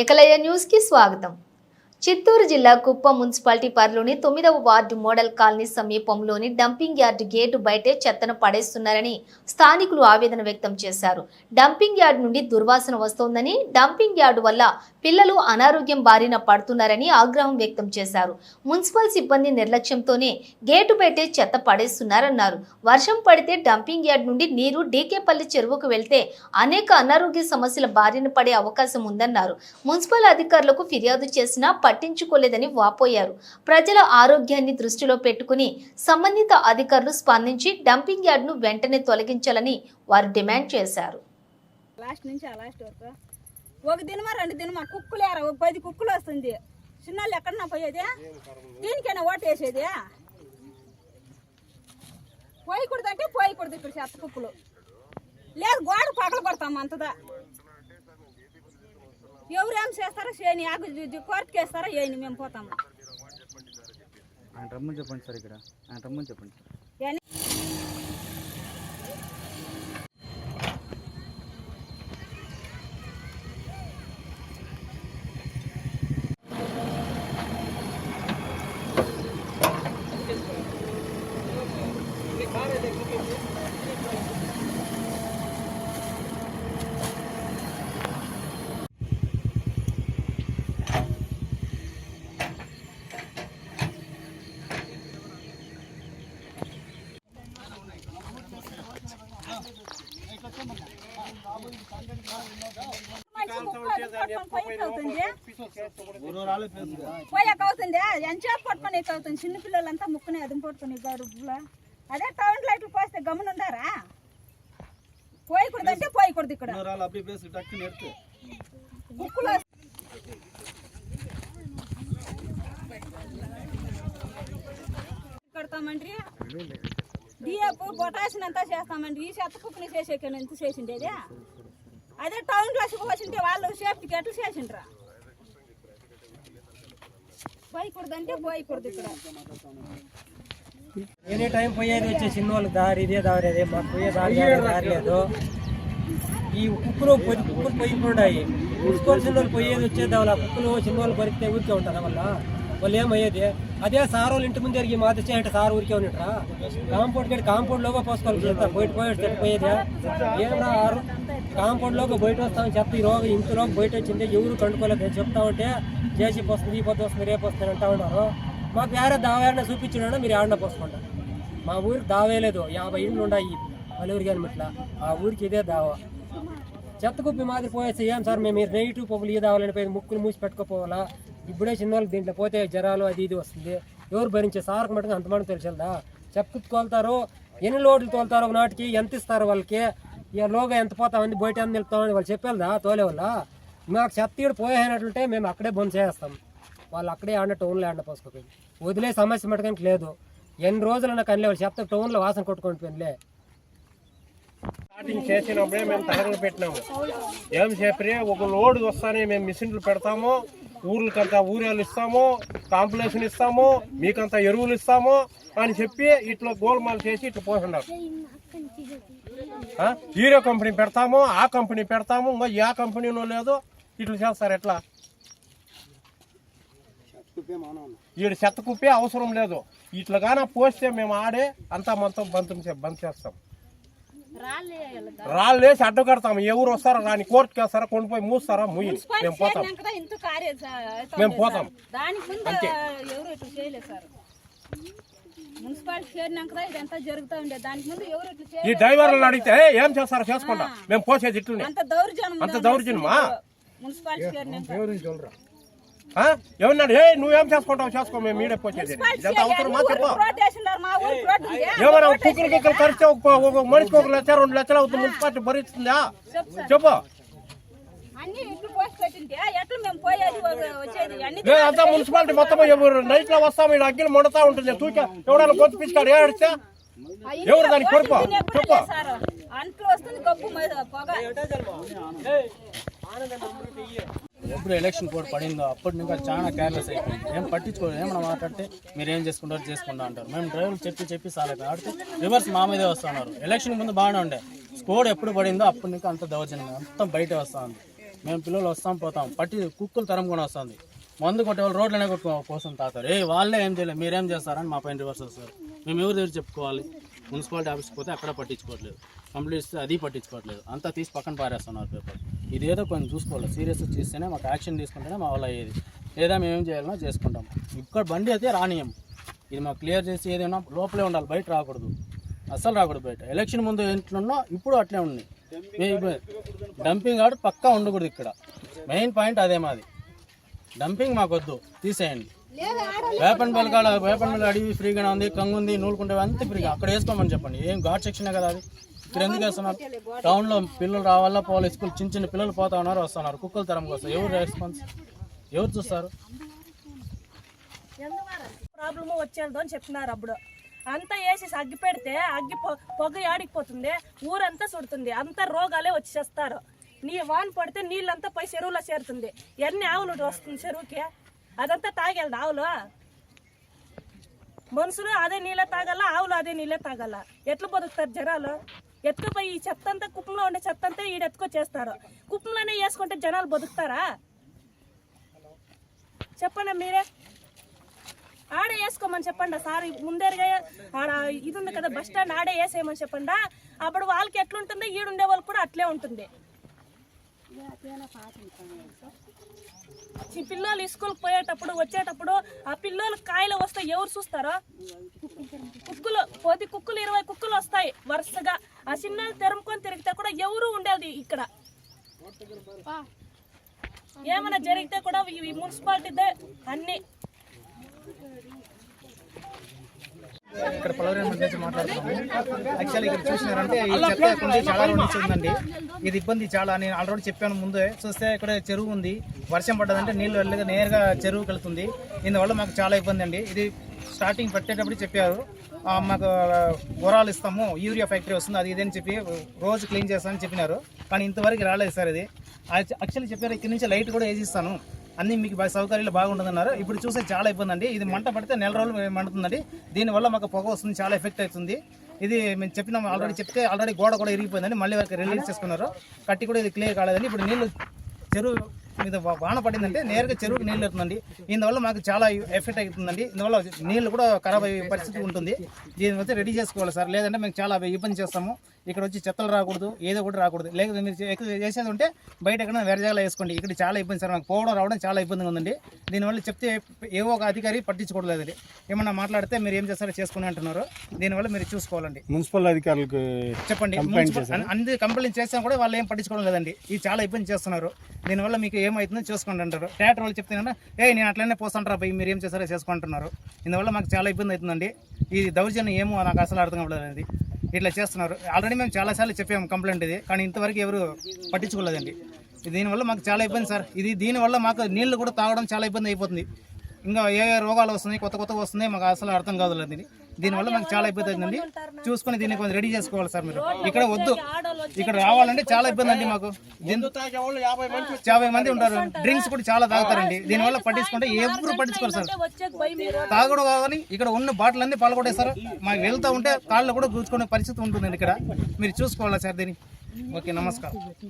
ఏకలయ్య న్యూస్కి స్వాగతం. చిత్తూరు జిల్లా కుప్పం మున్సిపాలిటీ పరిలోని తొమ్మిదవ వార్డు మోడల్ కాలనీ సమీపంలోని డంపింగ్ యార్డ్ గేటు బయటే చెత్తను పడేస్తున్నారని స్థానికులు ఆవేదన వ్యక్తం చేశారు. డంపింగ్ యార్డ్ నుండి దుర్వాసన వస్తోందని డంపింగ్ యార్డు వల్ల పిల్లలు అనారోగ్యం బారిన పడుతున్నారని ఆగ్రహం వ్యక్తం చేశారు. మున్సిపల్ సిబ్బంది నిర్లక్ష్యంతోనే గేటు బయటే చెత్త పడేస్తున్నారన్నారు. వర్షం పడితే డంపింగ్ యార్డ్ నుండి నీరు డీకేపల్లి చెరువుకు వెళ్తే అనేక అనారోగ్య సమస్యల బారిన పడే అవకాశం ఉందన్నారు. మున్సిపల్ అధికారులకు ఫిర్యాదు చేసినా పట్టించుకోలేదని వాపోయారు. ప్రజల ఆరోగ్యాన్ని దృష్టిలో పెట్టుకుని సంబంధిత అధికారులు స్పందించి డంపింగ్ యార్డ్ను వెంటనే తొలగించాలని వారు డిమాండ్ చేశారు. లాస్ట్ నుంచి ఆ లాస్ట్ వరకు. ఒక దినమా రెండు దినమా కుక్కులేరా ఒక పది కుక్కులు వస్తుంది. చిన్నోళ్ళు ఎక్కడన్నా పోయేదే? దీనికైనా ఓటు వేసేది? పోయకూడదు అంటే పోయకూడదు ఇక్కడ చెత్త కుక్కులు. లేదు గోడ పగల కొడతాం అంతదా. ఎవరేం చేస్తారో చేయని ఆకు కోర్టుకి వేస్తారో చేయని మేము పోతాము. ఆయన రమ్మని చెప్పండి సార్ ఇక్కడ. ఆయన రమ్మని చెప్పండి సార్. మనిషి కుక్క పట్టుకొని అవుతుంది ఎంచేపు పట్టుకొని చిన్న పిల్లలంతా ముక్కుని అదుం పట్టుకొని అదే టౌన్ లైట్లు పోస్తే గమనుండారా పోయకూడదు అంటే పోయకూడదు ఇక్కడ ముక్కులో కడతామండ్రి డిఎఫ్ పొటాషియం అంతా చేస్తామండి. ఈ చెత్త కుక్కలు చేసేకి ఎంత చేసిండేది అదే టౌన్లో పోసింటే వాళ్ళు సేఫ్టీకి ఎట్లా చేసిండ్రా. పోయకూడదు అంటే పోయకూడదు ఇక్కడ. ఎనీ టైం పోయేది వచ్చే చిన్న వాళ్ళు దారి ఇదే దారి అదే మాకు పోయే దారి దారి లేదు ఈ కుక్కలు పొది కుక్కలు పోయిపోయి చిన్న వాళ్ళు పోయేది వచ్చేది ఆ కుక్కలు చిన్న వాళ్ళు పరిగితే ఊరికే ఉంటారు వల్ల వాళ్ళు ఏమయ్యేది? అదే సార్ వాళ్ళు ఇంటి ముందు జరిగి మాది అంటే సార్ ఊరికే ఉన్నట్రా? కాంపౌండ్ కట్టి కాంపౌండ్ లోగా పోసుకోవాలి. చెత్త బయట పోయేది పోయేది? ఏమన్నా ఆరు? కాంపౌండ్ లోగా బయట వస్తామని చెప్తే ఈ రోజు ఇంతలోకి బయట వచ్చింది. ఎవరు కండుకోలేదు. చెప్తా ఉంటే జేసీ వస్తుంది ఈ పొద్దు వస్తుంది రేపు వస్తుంది అంటా ఉన్నారు. మాకు వేరే దావేరణ చూపించిన మీరు ఆడిన పోసుకుంటారు మా ఊరికి దావే లేదు యాభై ఇండ్లు ఉన్నాయి పలువురు కానీ ఇట్లా ఆ ఊరికి ఇదే దావా. చెత్త కుప్పి మాదిరి పోయేసి ఏం సార్ మేము? నెగిటివ్ పప్పులు ఈ దావాలని పోయి ముక్కులు మూసి పెట్టుకోపోవాలా? ఇప్పుడే చిన్నవాళ్ళకి దీంట్లో పోతే జ్వరాలు అది ఇది వస్తుంది. ఎవరు భరించే సార్కు మటుకు అంతమంది తెలిసిందా? చెత్త తోలుతారు ఎన్ని లోడ్లు తోలుతారు ఒక నాటికి ఎంత ఇస్తారు వాళ్ళకి? ఇక లోగా ఎంత పోతామని బయట ఎంత నిలుపుతామని వాళ్ళు చెప్పేదా తోలే వాళ్ళ మాకు చెత్తీడు పోయేనట్లుంటే మేము అక్కడే బంద్ చేస్తాం వాళ్ళు అక్కడే ఆడ టౌన్లో ఆడ పోసుకోపోయింది వదిలే సమస్య మటుకానికి లేదు. ఎన్ని రోజులు నాకు అనిలే వాళ్ళు చెత్త టౌన్లో వాసన కొట్టుకొని పోయిందిలే. స్టార్టింగ్ చేసినప్పుడే మేము తరగలు పెట్టినాము. ఏం చెప్పి ఒక లోడ్ వస్తానే మేము మిషన్లు పెడతాము. ఊర్లకంతా ఊరేళ్ళు ఇస్తాము కాంప్లెక్షన్ ఇస్తాము మీకంతా ఎరువులు ఇస్తాము అని చెప్పి ఇట్లా గోల్మాల్ చేసి ఇట్లా పోతున్నారు హీరో కంపెనీ పెడతాము ఆ కంపెనీ పెడతాము ఇంకా ఏ కంపెనీలో లేదు ఇట్లా చేస్తారు ఎట్లా? వీడు చెత్త కుప్పే అవసరం లేదు. ఇట్లా పోస్తే మేము ఆడే అంతా మొత్తం బంతం బంద్ చేస్తాం. రాళ్ళు వేసి అడ్డు కడతాం. ఎవరు వస్తారో రాని కోర్టుకి వేస్తారా కొనిపోయి మూస్తారా ముయ్యి మేము పోతాం. మేము పోతాం. ఇట్లా ఇట్లా ఈ డ్రైవర్లను అడిగితే "ఏ, చేస్తారో? చేసుకుంటా. మేము పోసేది ఇట్లనే. అంత దౌర్జన్యం అంత దౌర్జన్యమా? మున్సిపాలిటీ ఎవరినాడు ఏ నువ్వేం చేసుకుంటావు చేసుకో మేము మీడే పోసేది ఇదంతా అవసరమా చెప్పు రోడ్ వేసినారు మా ఊరికి రోడ్డు ఉంది. ఏమైనా కుక్కలు కుక్కలు ఖర్చు ఒక మనిషికి ఒక లక్ష రెండు లక్షలు అవుతుంది మున్సిపాలిటీ భరిస్తుందా చెప్పు అన్ని ఇట్లు పోసి పెట్టింటే ఎట్లా మేము పోయేది ఒక- వచ్చేది అన్ని లేదు అంతా మున్సిపాలిటీ మొత్తం ఎవరు నైట్లో వస్తాము ఇక్కడ అగ్గిలు మండుతా ఉంటుంది తూక ఎవడన్నా గొంతు పిచ్చుకాడు ఏడిస్తే ఎవరు దానికి కొడుకు చెప్పు అంట్లు వస్తుంది పొగ ఎప్పుడు ఎలక్షన్ కోడ్ పడిందో అప్పటి నుంచి చాలా కేర్లెస్ అయిపోయింది. ఏం పట్టించుకోలేదు ఏమన్నా మాట్లాడితే మీరు ఏం చేసుకుంటారు చేసుకుంటా అంటారు. మేము డ్రైవర్లు చెప్పి చెప్పి సాలేదు కాబట్టి రివర్స్ మా మీదే వస్తున్నారు. ఎలక్షన్ ముందు బాగానే ఉండే. స్కోడ్ ఎప్పుడు పడిందో అప్పటి నుంచి అంత దౌర్జన్యం మొత్తం బయట వస్తుంది. మేము పిల్లలు వస్తాం పోతాం. పట్టి కుక్కలు తరం కూడా వస్తుంది. మందు కొట్టే వాళ్ళు రోడ్లనే కొట్టుకో కోసం తాతారు ఏ వాళ్ళే ఏం చేయలేదు మీరేం చేస్తారని మా పైన రివర్స్ వస్తారు. మేము ఎవరి దగ్గర చెప్పుకోవాలి? మున్సిపాలిటీ ఆఫీస్కి పోతే అక్కడ పట్టించుకోవట్లేదు. కంప్లీట్ ఇస్తే అది పట్టించుకోవట్లేదు. అంతా తీసి పక్కన పారేస్తున్నారు పేపర్ ఇదేదో కొంచెం చూసుకోవాలి. సీరియస్ చేస్తేనే మాకు యాక్షన్ తీసుకుంటేనే మా వాళ్ళు అయ్యేది. లేదా మేము ఏం చేయాలన్నా చేసుకుంటాం. ఇక్కడ బండి అయితే రానియం. ఇది మాకు క్లియర్ చేసి ఏదైనా లోపలే ఉండాలి. బయట రాకూడదు. అస్సలు రాకూడదు బయట. ఎలక్షన్ ముందు ఎట్లున్నా ఇప్పుడు అట్లే ఉంది. డంపింగ్ ఆడు పక్కా ఉండకూడదు ఇక్కడ. మెయిన్ పాయింట్ అదే మాది. డంపింగ్ మాకొద్దు తీసేయండి. వేపన్ బలకాల వేపన్ బల అడివి ఫ్రీగానే ఉంది కంగు ఉంది నూలుకుంటే అంతా ఫ్రీగా. అక్కడ వేసుకోమని చెప్పండి. ఏం ఘాట్ సెక్షనే కదా అది? ఇక్కడ ఎందుకు వేస్తున్నారు టౌన్లో పిల్లలు రావాలా పోవాలి స్కూల్ చిన్న చిన్న పిల్లలు పోతా ఉన్నారు వస్తున్నారు. కుక్కల తరం కోసం. ఎవరు రెస్పాన్స్ ఎవరు చూస్తారు? ప్రాబ్లమ్ వచ్చేది అని చెప్తున్నారు అప్పుడు. అంతా వేసి అగ్గి పెడితే అగ్గి పొగ ఆడికిపోతుంది ఊరంతా సుడుతుంది అంతా రోగాలే వచ్చేస్తారు. నీ వాన పడితే నీళ్ళంతా పై చెరువులో చేరుతుంది. ఎన్ని ఆవులు వస్తుంది చెరువుకి? అదంతా తాగలదు ఆవులు? మనుషులు అదే నీళ్ళే తాగల ఆవులు అదే నీళ్ళే తాగల? ఎట్లా బతుకుతారు జనాలు? ఎత్తుకుపోయి ఈ చెత్త అంతా కుప్పంలో ఉండే చెత్త అంతా ఈడ ఎత్తుకొచ్చేస్తారు. కుప్పంలోనే వేసుకుంటే జనాలు బతుకుతారా? చెప్పండి మీరే. ఆడే వేసుకోమని చెప్పండి. సార్ ముందరగా ఆడ ఇది ఉంది కదా బస్ స్టాండ్ ఆడే వేసేయమని చెప్పండి? అప్పుడు వాళ్ళకి ఎట్లుంటుందో? ఈడుండే వాళ్ళకి కూడా అట్లే ఉంటుంది. ఈ పిల్లలు స్కూల్కి పోయేటప్పుడు వచ్చేటప్పుడు ఆ పిల్లలు కాయలు వస్తే ఎవరు చూస్తారో? కుక్కులు పోతే కుక్కులు ఇరవై కుక్కులు వస్తాయి వరుసగా. ఆ చిన్న తెరుముకొని తిరిగితే కూడా ఎవరు ఉండేది ఇక్కడ. ఏమైనా జరిగితే కూడా ఈ మున్సిపాలిటీదే అన్ని. ఇక్కడ పొలవరం నుంచి మాట్లాడుతున్నాము. యాక్చువల్లీ ఇక్కడ చూసినారంటే ఈ చెత్త కొంచెం చాలా రోజుల నుంచి ఉందండి. ఇది ఇబ్బంది చాలా. నేను ఆల్రెడీ చెప్పాను ముందే. చూస్తే ఇక్కడ చెరువు ఉంది. వర్షం పడ్డదంటే నీళ్ళు వెళ్ళగా నేరుగా చెరువుకి వెళ్తుంది. ఇందువల్ల మాకు చాలా ఇబ్బంది అండి. ఇది స్టార్టింగ్ పెట్టేటప్పుడు చెప్పారు. మాకు గురాలు ఇస్తాము. యూరియా ఫ్యాక్టరీ వస్తుంది. అది ఇదని చెప్పి రోజు క్లీన్ చేస్తామని చెప్పినారు. కానీ ఇంతవరకు రాలేదు సార్ ఇది. యాక్చువల్లీ చెప్పారు ఇక్కడ నుంచి లైట్ కూడా వేసిస్తాను. అన్ని మీకు బాగా సౌకర్యాలు బాగుంటుందన్నారు. ఇప్పుడు చూస్తే చాలా ఇబ్బంది అండి ఇది మంట పడితే నెల రోజులు మండుతుందండి. దీనివల్ల మాకు పొగ వస్తుంది చాలా ఎఫెక్ట్ అవుతుంది. ఇది మేము చెప్పినాం ఆల్రెడీ చెప్తే ఆల్రెడీ గోడ కూడా ఇరిగిపోయిందండి. మళ్ళీ వరకు రిలీజ్ చేసుకున్నారు. కట్టి కూడా ఇది క్లియర్ కాలేదండి. ఇప్పుడు నీళ్ళు చెరువు మీద వాన పడిందంటే నేరుగా చెరువుకి నీళ్ళు వెళ్తుందండి ఇందువల్ల మాకు చాలా ఎఫెక్ట్ అవుతుందండి. ఇందువల్ల నీళ్ళు కూడా ఖరాబ్ అయ్యే పరిస్థితి ఉంటుంది. దీని వచ్చి రెడీ చేసుకోవాలి సార్. లేదంటే మేము చాలా ఇబ్బంది చేస్తాము. ఇక్కడ వచ్చి చెత్తలు రాకూడదు ఏదో కూడా రాకూడదు. లేకపోతే మీరు ఎక్కువ చేసేది ఉంటే బయట ఎక్కడ వేరే జాగాలో వేసుకోండి. ఇక్కడ చాలా ఇబ్బంది సార్ మాకు పోవడం రావడం చాలా ఇబ్బందిగా ఉందండి. దీనివల్ల చెప్తే ఏవో ఒక అధికారి పట్టించుకోవట్లేదండి ఏమన్నా మాట్లాడితే మీరు ఏం చేస్తారో చేసుకుని అంటున్నారు. దీనివల్ల మీరు చూసుకోవాలండి. మున్సిపల్ అధికారులకు చెప్పండి. అన్ని కంప్లైంట్ చేస్తాం కూడా వాళ్ళు ఏం పట్టించుకోవడం లేదండి. ఇది చాలా ఇబ్బంది చేస్తున్నారు. దీనివల్ల మీకు ఏమవుతుందో చూసుకోండి అంటారు. థియేటర్ వాళ్ళు చెప్తున్నా ఏ నేను అట్లనే పోస్తాంటారా పోయి మీరు ఏం చేస్తారో చేసుకుంటున్నారు. ఇందువల్ల మాకు చాలా ఇబ్బంది అవుతుందండి. ఈ దౌర్జన్యం ఏమో నాకు అసలు అర్థం అవ్వలేదండి ఇట్లా చేస్తున్నారు. ఆల్రెడీ మేము చాలాసార్లు చెప్పాము కంప్లైంట్ ఇది కానీ ఇంతవరకు ఎవరు పట్టించుకోలేదండి. దీనివల్ల మాకు చాలా ఇబ్బంది సార్. ఇది దీనివల్ల మాకు నీళ్ళు కూడా తాగడం చాలా ఇబ్బంది అయిపోతుంది. ఇంకా ఏ ఏ రోగాలు వస్తున్నాయి కొత్త కొత్త వస్తున్నాయి మాకు అసలు అర్థం కాదు ఇది. దీనివల్ల మాకు చాలా ఇబ్బంది అవుతుందండి. చూసుకొని దీన్ని కొంచెం రెడీ చేసుకోవాలి సార్ మీరు. ఇక్కడ వద్దు. ఇక్కడ రావాలంటే చాలా ఇబ్బంది అండి మాకు. యాభై మంది ఉంటారు. డ్రింక్స్ కూడా చాలా తాగుతారండి. దీనివల్ల పట్టించుకుంటే ఎవరు పట్టించుకోరు సార్. తాగుడు కావాలి ఇక్కడ ఉన్న బాటిల్ అన్ని పాల్గొట్టేస్తారు మాకు వెళ్తా ఉంటే కాళ్ళు కూడా కూర్చుకునే పరిస్థితి ఉంటుంది ఇక్కడ. మీరు చూసుకోవాలా సార్ దీన్ని? ఓకే నమస్కారం.